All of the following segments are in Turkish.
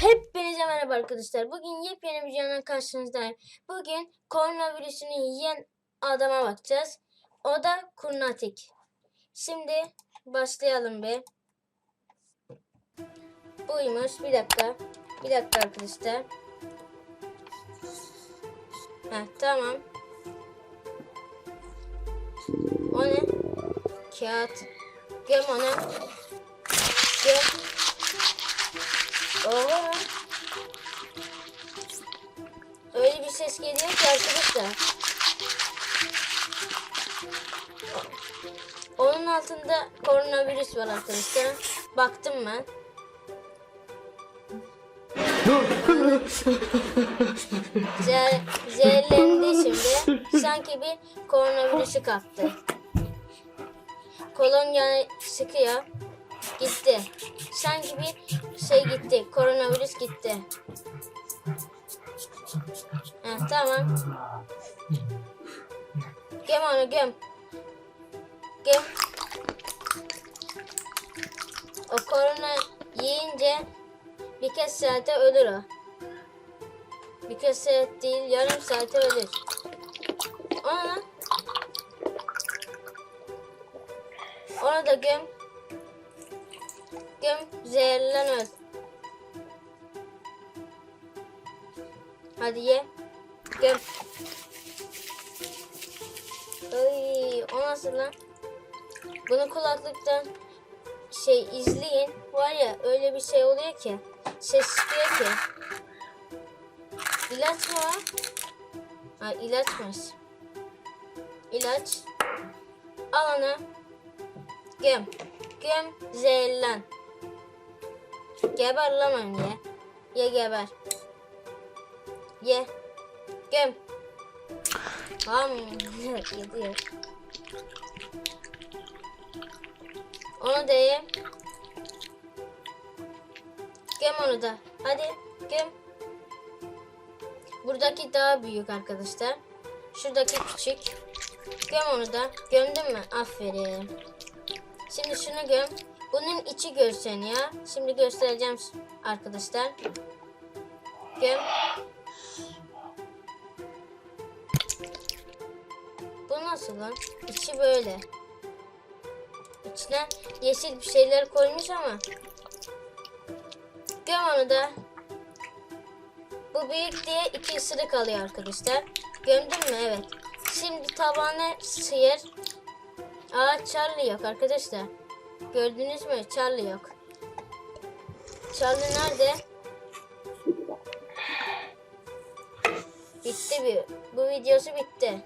Hepinize merhaba arkadaşlar. Bugün yepyeni bir videonun karşınızdayım. Bugün koronavirüsünü yiyen adama bakacağız. O da Kurnatik. Şimdi başlayalım bir. Buymuş. Bir dakika. Bir dakika arkadaşlar. Heh, tamam. O ne? Kağıt. Göm onu. Göm. Oha. Öyle bir ses geliyor ki arkadaşlar. Onun altında koronavirüs var arkadaşlar. Baktım ben. Zer zehirlendi şimdi. Sanki bir koronavirüsü kaptı. Kolonya sıkıyor. Gitti. Sanki bir şey gitti. Koronavirüs gitti. Heh, tamam. Göm onu göm. Göm. O korona yiyince birkaç saate ölür o. Birkaç saat değil yarım saate ölür. Ona. Onu da göm. Göm zehirlen öl. Hadi ye. Göm. Ay, o nasıl lan? Bunu kulaklıktan şey izleyin. Var ya öyle bir şey oluyor ki. Ses çıkıyor ki. İlaç mı var? Ha ilaçmış. İlaç. Al onu. Göm. Göm zehirlen. Geber lan ye. Ye geber. Ye. Göm. Tamam. Gidiyor. Onu da ye. Göm onu da. Hadi göm. Buradaki daha büyük arkadaşlar. Şuradaki küçük. Göm onu da. Gömdün mü? Aferin. Şimdi şunu göm. Bunun içi görsen ya. Şimdi göstereceğim arkadaşlar. Göm. Bu nasıl lan? İçi böyle. İçine yeşil bir şeyler koymuş ama. Göm onu da. Bu büyük diye iki ısırık alıyor arkadaşlar. Gömdün mü? Evet. Şimdi tabağını sıyır. Aa Charlie yok arkadaşlar. Gördünüz mü? Charlie yok. Charlie nerede? Bitti bir. Bu videosu bitti.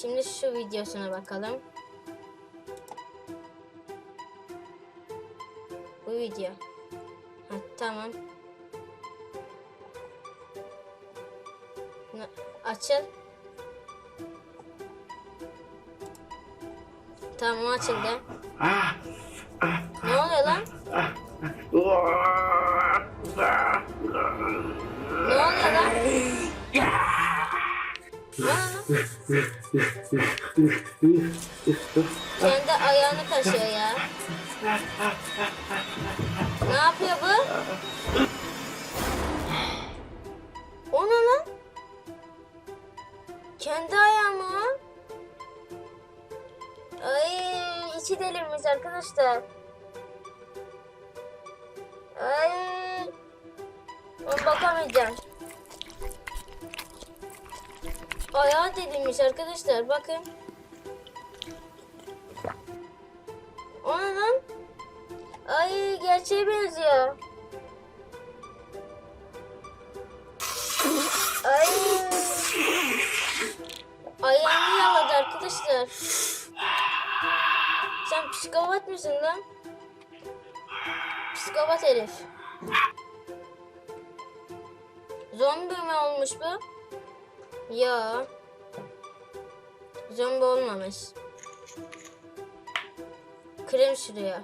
Şimdi şu videosuna bakalım. Bu video. Ha, tamam. Açıl. Tamam açıldı. Ne oluyor lan? Ne oluyor lan? Ne oluyor lan? Kendi ayağını taşıyor ya. Arkadaşlar bakın. O ne lan? Ay gerçeğe benziyor. Ay. Ayağını yaladı arkadaşlar. Sen psikopat mısın lan? Psikopat herif. Zombi mi olmuş bu? Ya. Zombi olmamış. Krem sürüyor.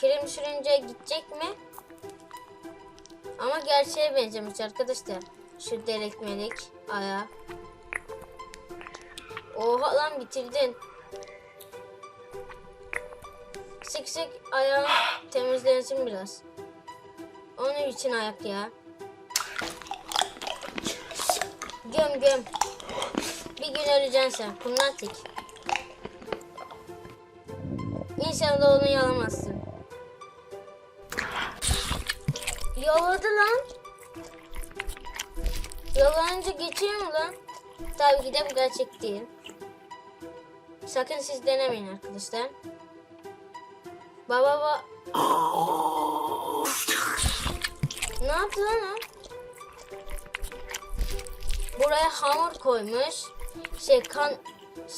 Krem sürünce gidecek mi? Ama gerçeğe benzemiş arkadaşlar. Şu delik melik ayağı. Oha lan bitirdin. Sık sık ayağın temizlensin biraz. Onun için ayak ya. Göm göm. Gün öleceksin sen. Kunnatik. İnşallah onu yalamazsın. Yaladı lan. Yalanınca geçiyor mu lan? Tabii ki de bu gerçek değil. Sakın siz denemeyin arkadaşlar. Baba baba. ne yaptı lan o? Buraya hamur koymuş. Şey kan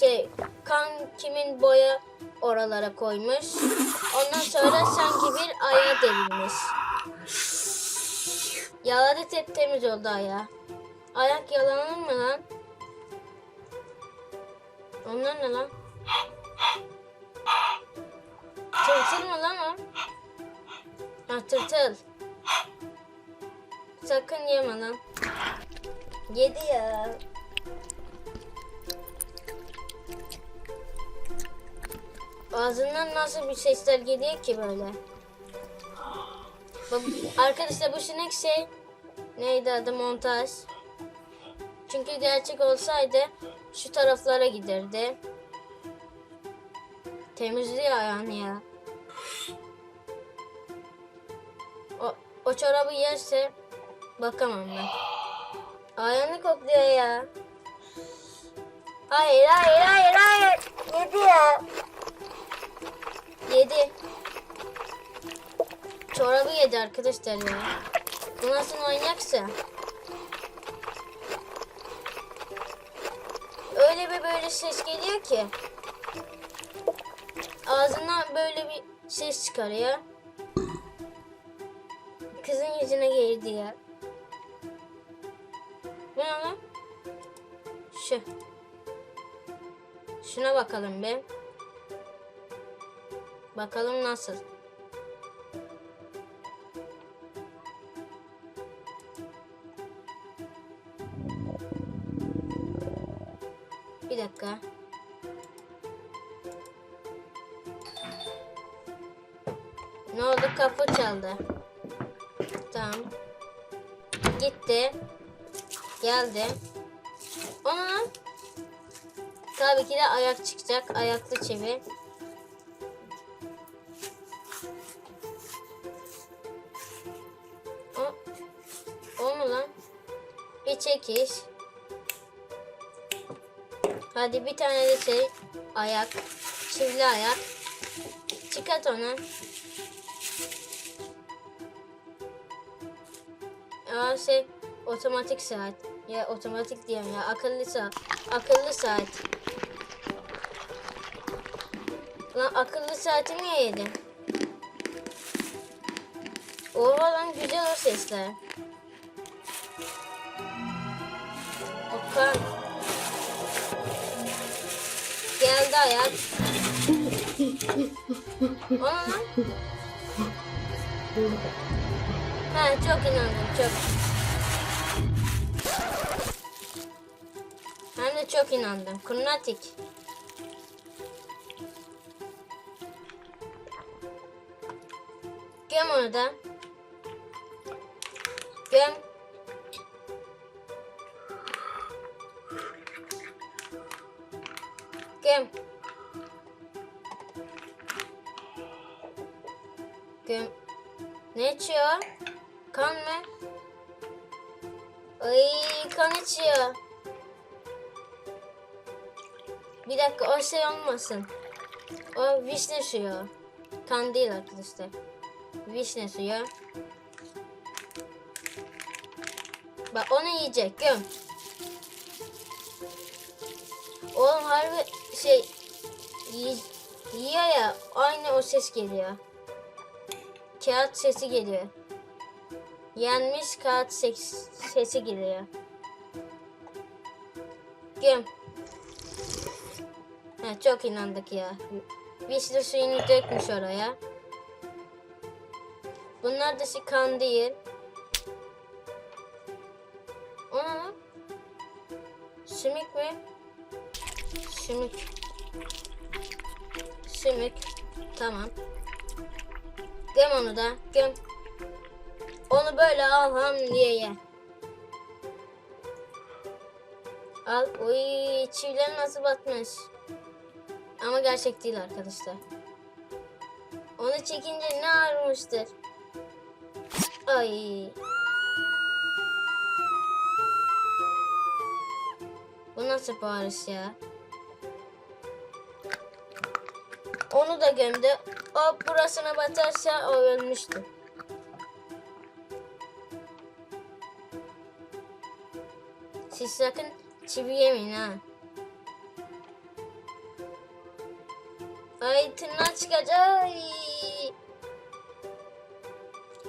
şey kan kimin boya oralara koymuş. Ondan sonra sanki bir ayağı delinmiş. Tep temiz oldu ayağı. Ayak yalanır mı lan? Onlar ne lan? Tırtıl mı lan o? Ha tırtıl. Sakın yeme lan. Yedi ya. Ağzından nasıl bir sesler geliyor ki böyle? Bak, arkadaşlar bu sinek şey neydi adı montaj. Çünkü gerçek olsaydı şu taraflara giderdi. Temizliyor ayağını ya. O, o çorabı yerse bakamam ben. Ayağını kokluyor ya. Hayır hayır hayır hayır. Yedi ya. Yedi. Çorabı yedi arkadaşlar ya. Bu nasıl manyaksa. Öyle bir böyle ses geliyor ki. Ağzından böyle bir ses çıkarıyor. Kızın yüzüne girdi ya. Bu ne lan? Şu. Şuna bakalım bir. Bakalım nasıl. Bir dakika. Ne oldu? Kapı çaldı. Tamam. Gitti. Geldi. Ona tabii ki de ayak çıkacak. Ayaklı çivi. Lan? Bir çekiş. Hadi bir tane de şey ayak. Çivili ayak. Çıkart onu. Aa şey otomatik saat. Ya otomatik diyeyim ya akıllı saat. Akıllı saat. Lan akıllı saati niye yedin? Oha lan güzel o sesler. Okan. Geldi ayak. Lan. Ha çok inandım çok. Hem de çok inandım. Kurnatik. Göm onu da. Kan içiyor. Bir dakika o şey olmasın. O vişne suyu. Kan değil arkadaşlar. Vişne suyu. Bak onu yiyecek göm. Oğlum harbi şey yi- yiyor ya aynı o ses geliyor. Kağıt sesi geliyor. Yenmiş kağıt ses, sesi geliyor. Göm. Ha, çok inandık ya. Vişne suyunu dökmüş oraya. Bunlar da şey kan değil. O ne lan? Sümük mü? Sümük. Sümük. Tamam. Göm onu da. Göm. Onu böyle al ham diye ye. Al. Uy çiviler nasıl batmış. Ama gerçek değil arkadaşlar. Onu çekince ne ağrımıştır. Ay. Bu nasıl bağırış ya? Onu da gömdü. O burasına batarsa o ölmüştü. Siz sakın çivi yemeyin ha. Ay tırnağı çıkacak. Ay.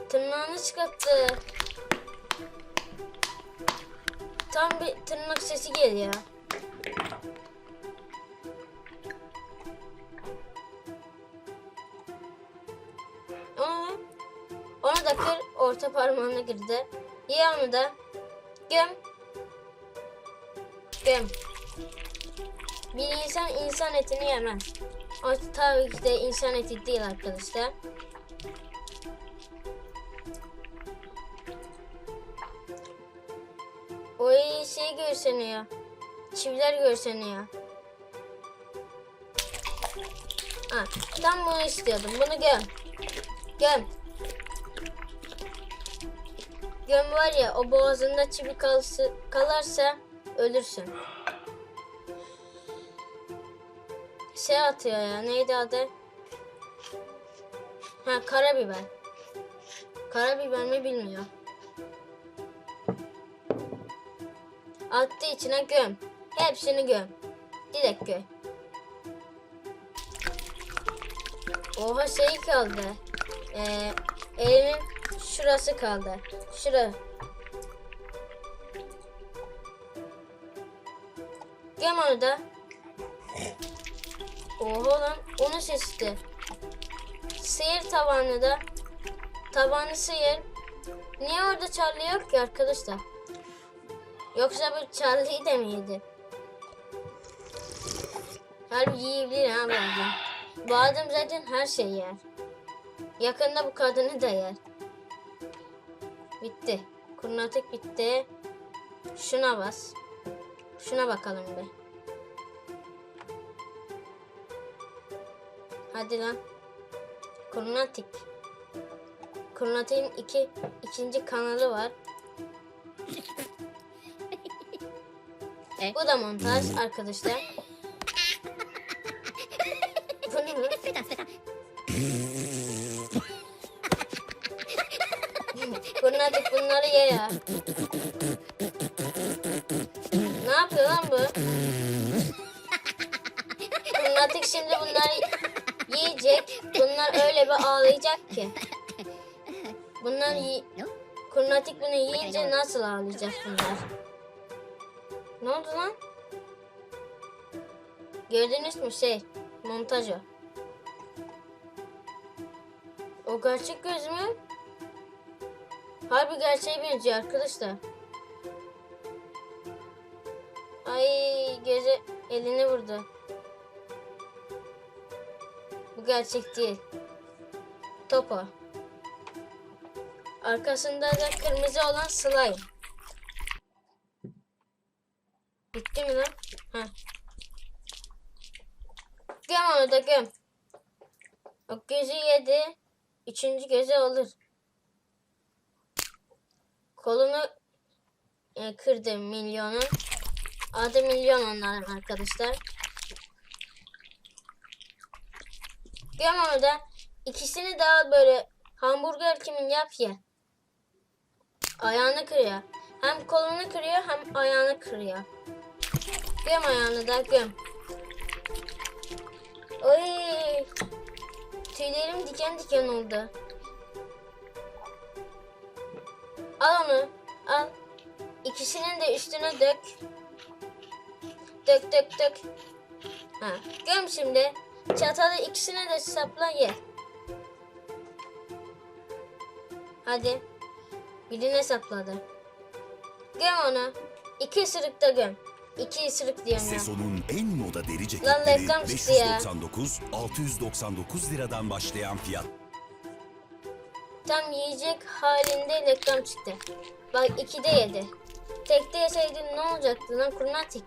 Tırnağını çıkarttı. Tam bir tırnak sesi geliyor. Onu, onu da kır orta parmağına girdi. Ye onu da. Göm. Göm. Bir insan insan etini yemez. O tabii ki de insan eti değil arkadaşlar. O şey görseniyor. Çiviler görseniyor. Ha, tam bunu istiyordum. Bunu göm. Göm. Göm var ya o boğazında çivi kalsı, kalarsa ölürsün. Şey atıyor ya neydi adı? Ha karabiber. Karabiber mi bilmiyor. Attı içine göm. Hepsini göm. Direkt göm. Oha şey kaldı. Ee, elimin şurası kaldı. Şura. Göm onu da. Oha lan onun sesi. Sıyır tavanı da. Tavanı sıyır. Niye orada Charlie yok ki arkadaşlar? Yoksa bu Charlie'yi de mi yedi? Harbi yiyebilir ha bence. Bu adam zaten her şeyi yer. Yakında bu kadını da yer. Bitti. Kurnatık bitti. Şuna bas. Şuna bakalım bir. Hadi lan. Kurnatik. Kurnatik'in iki, ikinci kanalı var. E? Bu da montaj arkadaşlar. Kurnatik bunları ye ya. Bu? Kurnatik şimdi bunları yiyecek. Bunlar öyle bir ağlayacak ki. Bunlar yi Kurnatik bunu yiyince nasıl ağlayacak bunlar? Ne oldu lan? Gördünüz mü şey? Montaj o. O gerçek göz mü? Harbi gerçeğe benziyor arkadaşlar. Ay göze elini vurdu. Bu gerçek değil. Topo. Arkasında da kırmızı olan slime. Bitti mi lan? Ha. Göm onu da göm. O gözü yedi. Üçüncü gözü olur. Kolunu e, kırdı milyonun. Adı milyon onların arkadaşlar. Onu da. İkisini daha böyle hamburger kimin yap ye. Ayağını kırıyor. Hem kolunu kırıyor hem ayağını kırıyor. Göm ayağını da göm. Oy. Tüylerim diken diken oldu. Al onu. Al. İkisinin de üstüne dök. Dök dök dök. Ha, göm şimdi. Çatalı ikisine de sapla ye. Hadi. Birine sapladı. Göm onu. İki ısırık da göm. İki ısırık diyorum ya. Seson'un en moda deri Lan ceketleri reklam çıktı ya. 599 699 liradan başlayan fiyat. tam yiyecek halinde reklam çıktı. Bak 2'de yedi. Tekte yeseydin ne olacaktı lan kurnatik?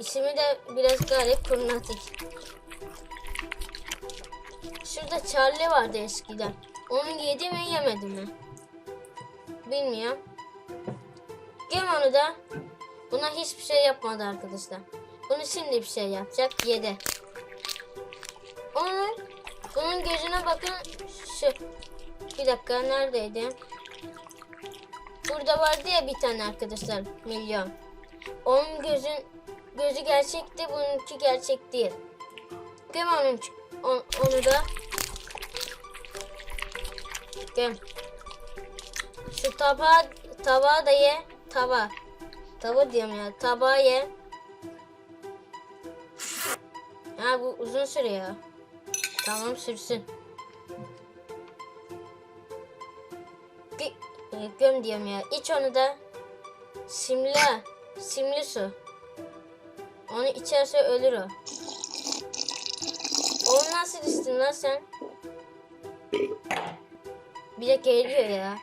İsmi de biraz garip kurnatik. Şurada Charlie vardı eskiden. Onu yedi mi yemedi mi? Bilmiyorum. Gem onu da. Buna hiçbir şey yapmadı arkadaşlar. Bunu şimdi bir şey yapacak. Yedi. Onun, bunun gözüne bakın. Şu. Bir dakika neredeydi? Burada vardı ya bir tane arkadaşlar. Milyon. Onun gözün gözü gerçekti. Bununki gerçek değil. Gem onun, on- onu da. Gem. Şu tabağı, tabağı da ye. Tava. Tava diyorum ya. Tabağı ye. Ha bu uzun sürüyor. Tamam sürsün. E, göm diyorum ya. İç onu da. Simli. Simli su. Onu içerse ölür o. Onu nasıl içtin lan sen? Bir de geliyor ya.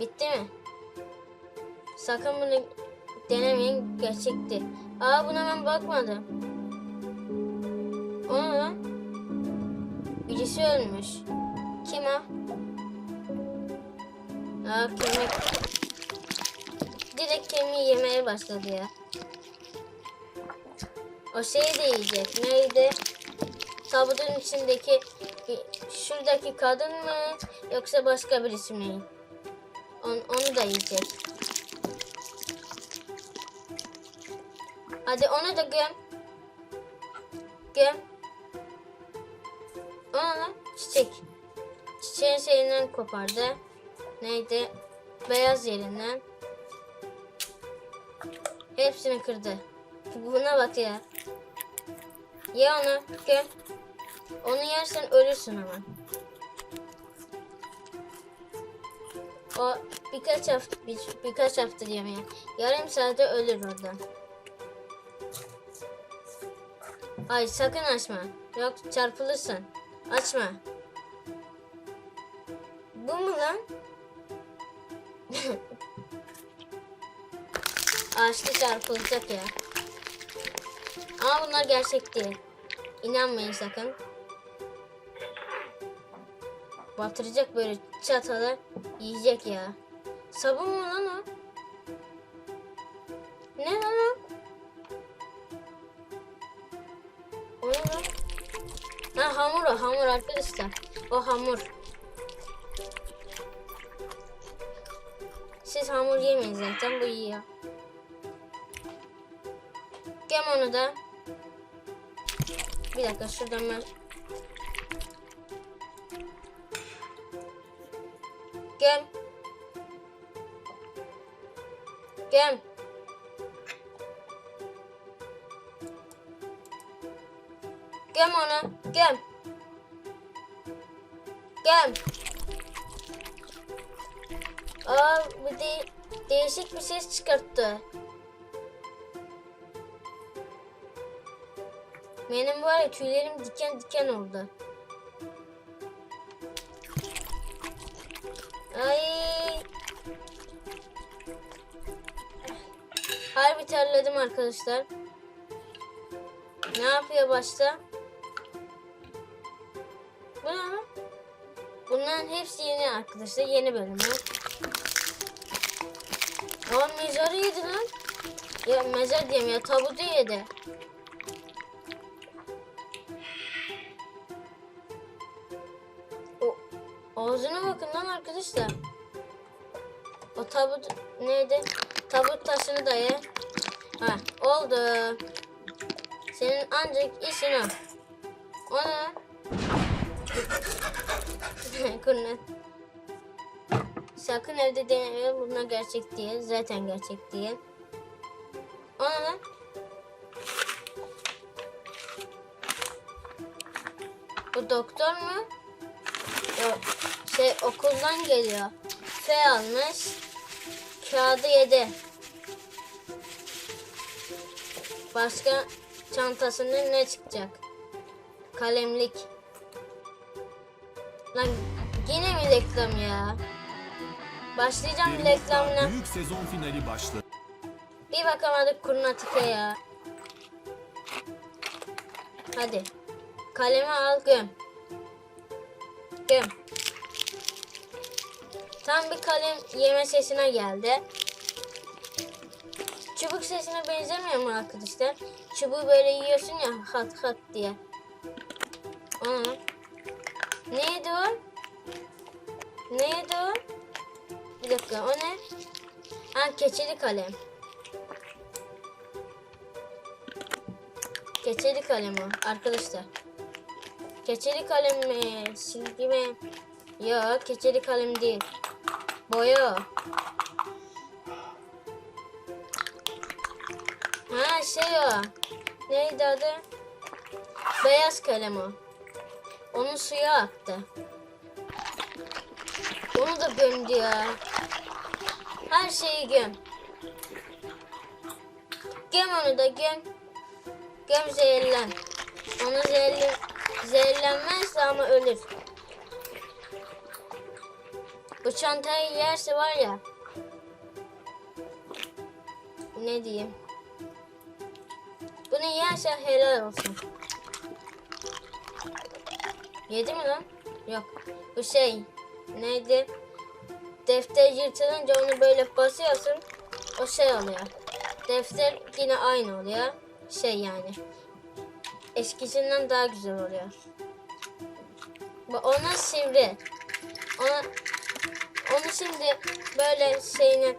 Bitti mi? Sakın bunu denemeyin gerçekti. Aa buna ben bakmadım. O ne lan? Birisi ölmüş. Kim o? Aa kemik. Direkt kemiği yemeye başladı ya. O şeyi de yiyecek. Neydi? Tabutun içindeki şuradaki kadın mı yoksa başka birisi mi? On, onu da yiyecek. Hadi onu da göm. Göm. Ona çiçek. Çiçeğin şeyinden kopardı. Neydi? Beyaz yerinden. Hepsini kırdı. Buna bak ya. Ye onu. Göm. Onu yersen ölürsün ama. O birkaç hafta bir, birkaç hafta diyeyim ya. Yarım saatte ölür orada. Ay sakın açma. Yok çarpılırsın. Açma. Bu mu lan? Ağaçta çarpılacak ya. Ama bunlar gerçek değil. İnanmayın sakın. Batıracak böyle çatalı yiyecek ya. Sabun mu lan o? Ne lan o? O ne lan? Ha hamur o hamur arkadaşlar. O hamur. Siz hamur yemeyin zaten bu yiyor. Gem onu da. Bir dakika şuradan ben. Gem. Gem. Gem onu. Gem. Gem. Aa bu de değişik bir ses çıkarttı. Benim var ya tüylerim diken diken oldu. Ay. Harbi terledim arkadaşlar. Ne yapıyor başta? Bu ne? Bunların hepsi yeni arkadaşlar. Yeni bölümü. Aa mezarı yedi lan. Ya mezar diyeyim ya tabutu yedi. Ağzına bakın lan arkadaşlar. O tabut neydi? Tabut taşını da ye. Ha oldu. Senin ancak işin o. O ne? Kurnet. Sakın evde deneme. Bunlar gerçek değil. Zaten gerçek değil. O ne? Bu doktor mu? Şey okuldan geliyor. F almış. Kağıdı yedi. Başka çantasında ne çıkacak? Kalemlik. Lan yine mi reklam ya? Başlayacağım reklamına. Büyük sezon finali başladı. Bir bakamadık Kurnatik'e ya. Hadi. Kalemi al göm. Göm. Tam bir kalem yeme sesine geldi. Çubuk sesine benzemiyor mu arkadaşlar? Çubuğu böyle yiyorsun ya hat hat diye. Aa. Neydi o? Neydi o? Bir dakika o ne? Ha keçeli kalem. Keçeli kalem o arkadaşlar. Keçeli kalem mi? Silgi mi? Yok keçeli kalem değil. Boya. Ha şey o. Neydi adı? Beyaz kalem o. Onun suyu aktı. Onu da gömdü ya. Her şeyi göm. Göm onu da göm. Göm zehirlen. Onu zehirlen, zehirlenmezse ama ölür. Bu çantayı yerse var ya. Ne diyeyim? Bunu yerse helal olsun. Yedi mi lan? Yok. Bu şey neydi? Defter yırtılınca onu böyle basıyorsun. O şey oluyor. Defter yine aynı oluyor. Şey yani. Eskisinden daha güzel oluyor. Bu ona sivri. Ona onu şimdi böyle şeyini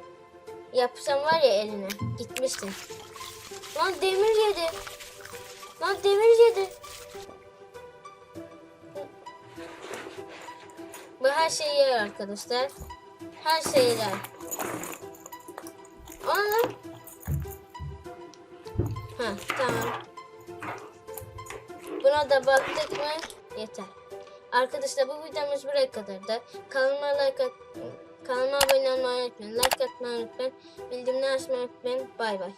yapsam var ya eline gitmiştin. Lan demir yedi. Lan demir yedi. Bu her şeyi yer arkadaşlar. Her şeyi yer. Lan. Ha tamam. Buna da baktık mı yeter. Arkadaşlar bu videomuz buraya kadardı. Kanalıma like at, kanalıma abone olmayı unutmayın. Like atmayı unutmayın. Bildirimleri açmayı unutmayın. Bay bay.